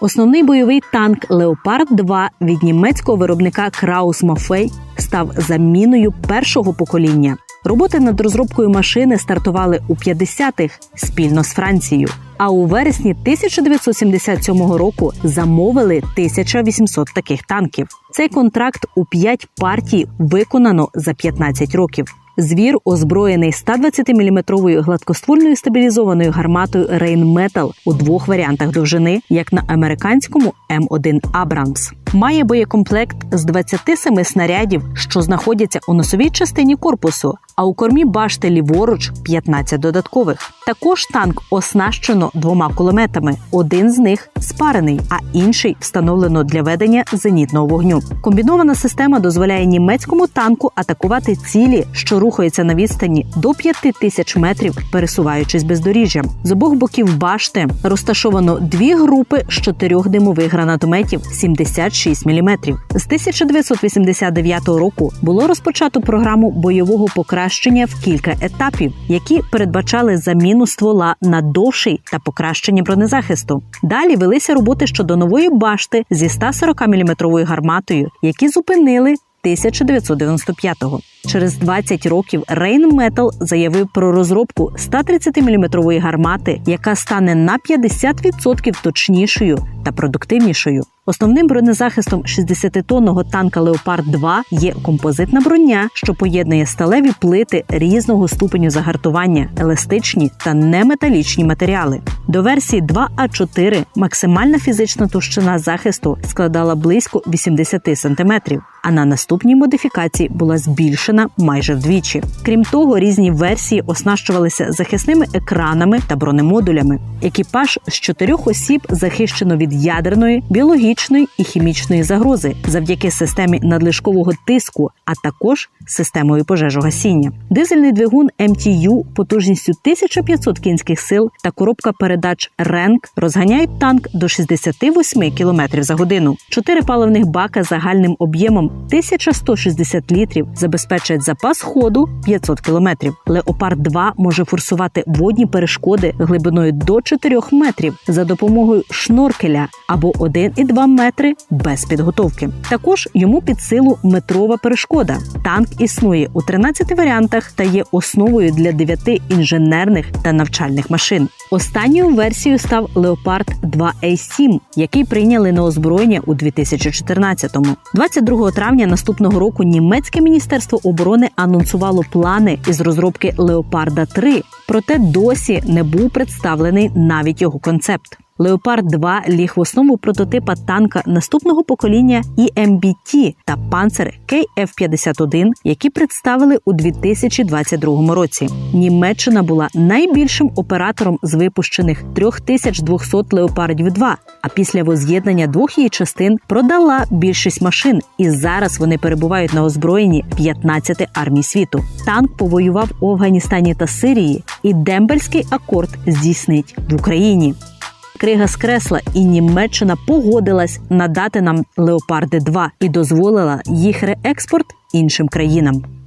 Основний бойовий танк Леопард 2 від німецького виробника Краус Мафей став заміною першого покоління. Роботи над розробкою машини стартували у 50-х спільно з Францією. А у вересні 1977 року замовили 1800 таких танків. Цей контракт у 5 партій виконано за 15 років. Звір озброєний 120-мм гладкоствольною стабілізованою гарматою Rheinmetall у двох варіантах довжини, як на американському М1 Абрамс. Має боєкомплект з 27 снарядів, що знаходяться у носовій частині корпусу, а у кормі башти ліворуч 15 додаткових. Також танк оснащено двома кулеметами. Один з них спарений, а інший встановлено для ведення зенітного вогню. Комбінована система дозволяє німецькому танку атакувати цілі, що рухаються на відстані до 5 тисяч метрів, пересуваючись бездоріжжям. З обох боків башти розташовано дві групи з чотирьох димових гранатометів 76 мм. З 1989 року було розпочато програму бойового покращення в кілька етапів, які передбачали заміну ствола на довший та покращення бронезахисту. Далі велися роботи щодо нової башти зі 140 мм гарматою, які зупинили 1995-го. Через 20 років Rheinmetall заявив про розробку 130-мм гармати, яка стане на 50% точнішою та продуктивнішою. Основним бронезахистом 60-тонного танка Леопард 2 є композитна броня, що поєднує сталеві плити різного ступеню загартування, еластичні та неметалічні матеріали. До версії 2А4 максимальна фізична товщина захисту складала близько 80 см, а на наступній модифікації була збільшена майже вдвічі. Крім того, різні версії оснащувалися захисними екранами та бронемодулями. Екіпаж з чотирьох осіб захищено від ядерної, біологічної і хімічної загрози завдяки системі надлишкового тиску, а також системою пожежогасіння. Дизельний двигун MTU потужністю 1500 кінських сил та коробка передач РЕНК розганяють танк до 68 км за годину. Чотири паливних бака загальним об'ємом 1160 літрів забезпечують запас ходу 500 км. Леопард 2 може форсувати водні перешкоди глибиною до 4 метрів за допомогою шноркеля або 1,2 метри без підготовки. Також йому під силу метрова перешкода. Танк існує у 13 варіантах та є основою для 9 інженерних та навчальних машин. Останньою версією став Леопард 2 a 7 який прийняли на озброєння у 2014-му. 22 травня наступного року німецьке міністерство оборони анонсувало плани із розробки Леопарда 3 проте досі не був представлений навіть його концепт. Леопард 2 ліг в основу прототипа танка наступного покоління EMBT та панцер KF-51, які представили у 2022 році. Німеччина була найбільшим оператором з випущених 3200 леопардів 2 А після воз'єднання двох її частин продала більшість машин, і зараз вони перебувають на озброєнні 15 армій світу. Танк повоював у Афганістані та Сирії, і дембельський акорд здійснить в Україні. Крига скресла, і Німеччина погодилась надати нам леопарди 2 і дозволила їх реекспорт іншим країнам.